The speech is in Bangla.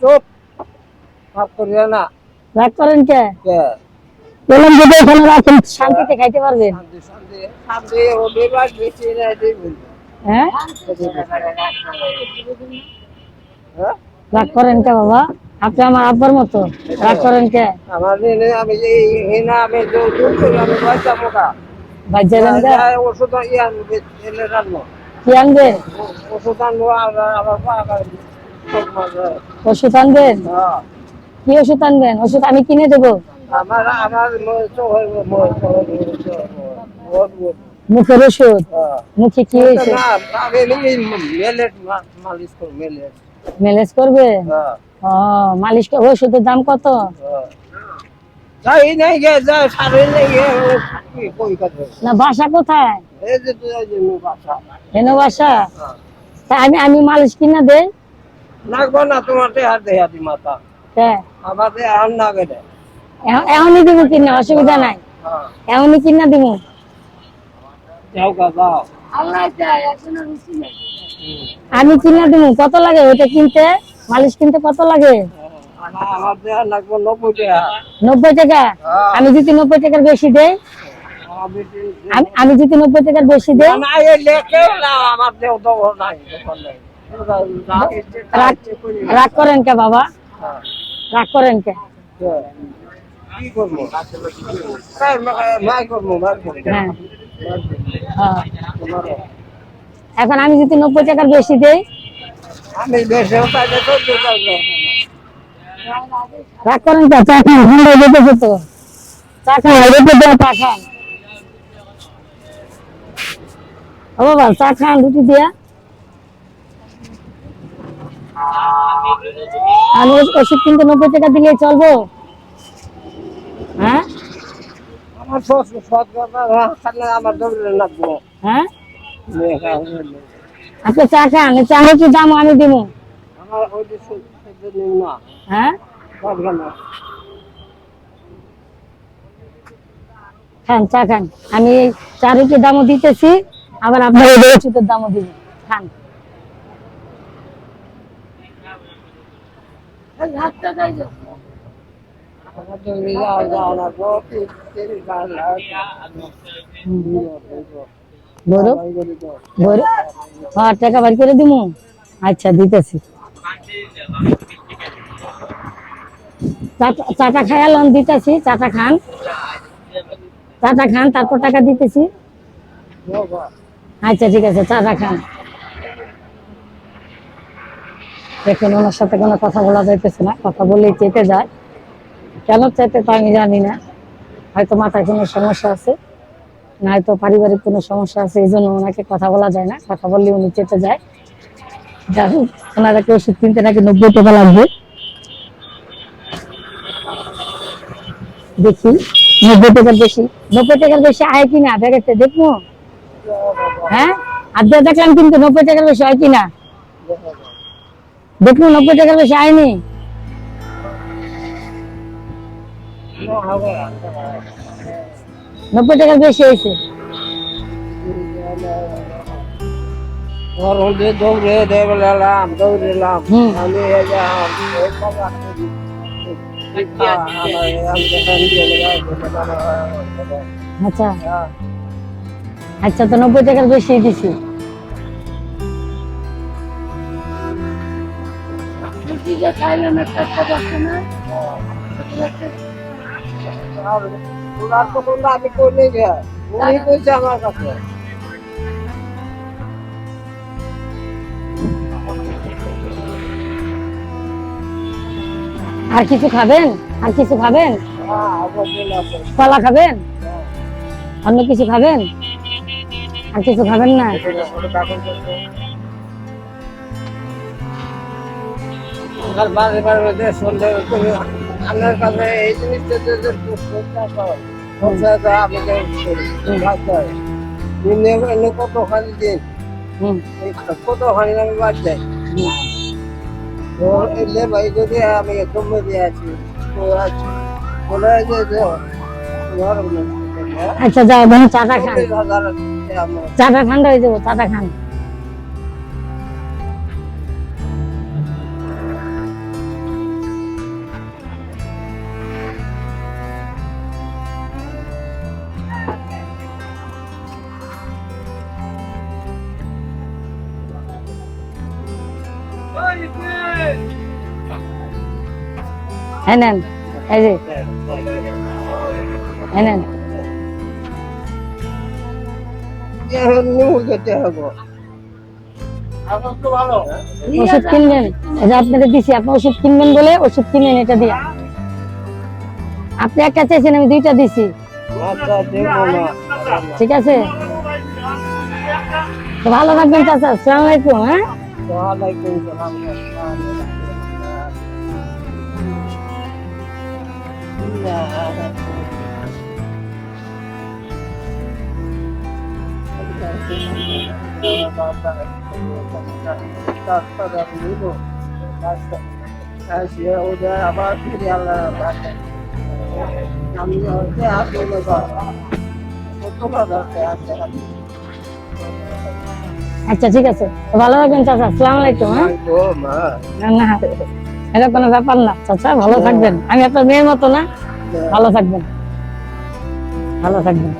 চুপ না। রাগ করেন কে? বললাম যদি এখানে রাখেন শান্তিতে খাইতে পারবেন। হ্যাঁ? রাগ করেন বাবা? আপনি আমার আব্বার মতো। রাগ করেন কে? আমার আমি এই না আমি কে? ওষুধ ইয়ান কি আনবেন ওষুধ আনব আমার ওষুধ আনবেন? কি ওষুধ আনবেন? ওষুধ আমি কিনে দেবো। আমার আমার মুখের ওষুধ? হ্যাঁ। মুখে কি হয়েছে মালিশ করব? হ্যাঁ। মালিশ ওষুধের দাম কত? হ্যাঁ। না বাসা কোথায়? আমি আমি মালিশ কিনা দেই। লাগবো না তোমার দেয়া দি মাথা। আর না গেলে। এখনই দিব কিনা অসুবিধা নাই। হ্যাঁ। এখনই কিনা দিব। যাও গা যাও আমি কিনা দিব কত লাগে ওইটা কিনতে? মালিশ কিনতে কত লাগে? দেয়া নব্বই টাকা। হ্যাঁ। আমি যদি নব্বই টাকার বেশি দেই? আমি- আমি যদি নব্বই টাকার বেশি দেই? না এই আমার দেহ দেহ নাই। রাগ করেন কে বাবা। রাগ করেন কে হ্যাঁ। হ্যাঁ। এখন আমি যদি নব্বই টাকার বেশি দেই। রাগ করেন কে চা খান ঠান্ডা যেতেছে তো চা খান রেখে দেওয়া চা খান ও বাবা, চা খান, রুটি দিয়া ওষুধ কিনতে নব্বই টাকা দিলে চলবো। হ্যাঁ? আমার হ্যাঁ আপনি চা খান চা হচ্ছে দাম আমি দিব হ্যাঁ? খান চা খান। আমি এই দামও দিতেছি আবার আপনার এই ওষুধের দামও দিব। খান আমার দৌড়ে যাওয়া যাওয়া লাগবো। তিন- তিন গাল লাগবে। বড় এই হ্যাঁ টাকা বাড়ি করে দিব আচ্ছা দিতেছি। চাটা খায়ালন দিতেছি চাটা খান। চাটা খান, তারপর টাকা দিতেছি। আচ্ছা ঠিক আছে চাটা খান। দেখুন ওনার সাথে কোনো কথা বলা যাইতেছে না, কথা বলেই চেপে যায়। কেন চেপে তা আমি জানি না। হয়তো মাথায় কোনো সমস্যা আছে নয়তো পারিবারিক কোনো সমস্যা আছে, এই জন্য ওনাকে কথা বলা যায় না। কথা বললে উনি চেপে যায়। যাই হোক, ওনার একটা ওষুধ কিনতে নাকি নব্বই টাকা লাগবে। দেখি, নব্বই টাকার বেশি। নব্বই টাকার বেশি আয় কিনা ব্যাগেতে দেখব। হ্যাঁ? আদ্যা দেখলাম কিন্তু নব্বই টাকার বেশি হয় কিনা দেখুন নব্বই টাকার বেশি আয়নি। নব্বই টাকার বেশি হয়েছে আচ্ছা হ্যাঁ। আচ্ছা তো নব্বই টাকার বেশি দিছি কাছে আর কিছু খাবেন? আর কিছু খাবেন? কলা খাবেন? অন্য কিছু খাবেন? আর কিছু খাবেন না? আর বারে বারে সন্দেহ করে আপনার কাছে এই জিনিসটা যে যে প্রত্যাশা হয়, আমাকে ভাবতে হয়। কতখানি দিন আমি বাদ যাই তো এলে ভাই যদি আমি জমে দিয়ে আছি বলে যে আচ্ছা যাও চাটা খান। চাটা ঠান্ডা হয়ে যাব চাটা খান। হ্যাঁ নেন, এই ওষুধ কিনবেন আপনাদের দিছি, আপনি ওষুধ কিনবেন বলে ওষুধ কিনেন এটা দিয়া। আপনি একটা চাইছেন আমি দুইটা দিছি। ঠিক আছে? ভালো থাকবেন, চাচা। আসসালামু আলাইকুম হ্যাঁ? আবার ফিরে আল্লাহ আমি হচ্ছে আপনি কত কথা আছে আচ্ছা ঠিক আছে। ভালো থাকবেন চাচা। আসসালামু আলাইকুম হ্যাঁ? না না এটা কোনো ব্যাপার না চাচা। ভালো থাকবেন। আমি আপনার মেয়ের মতো না। ভালো থাকবেন। ভালো থাকবেন।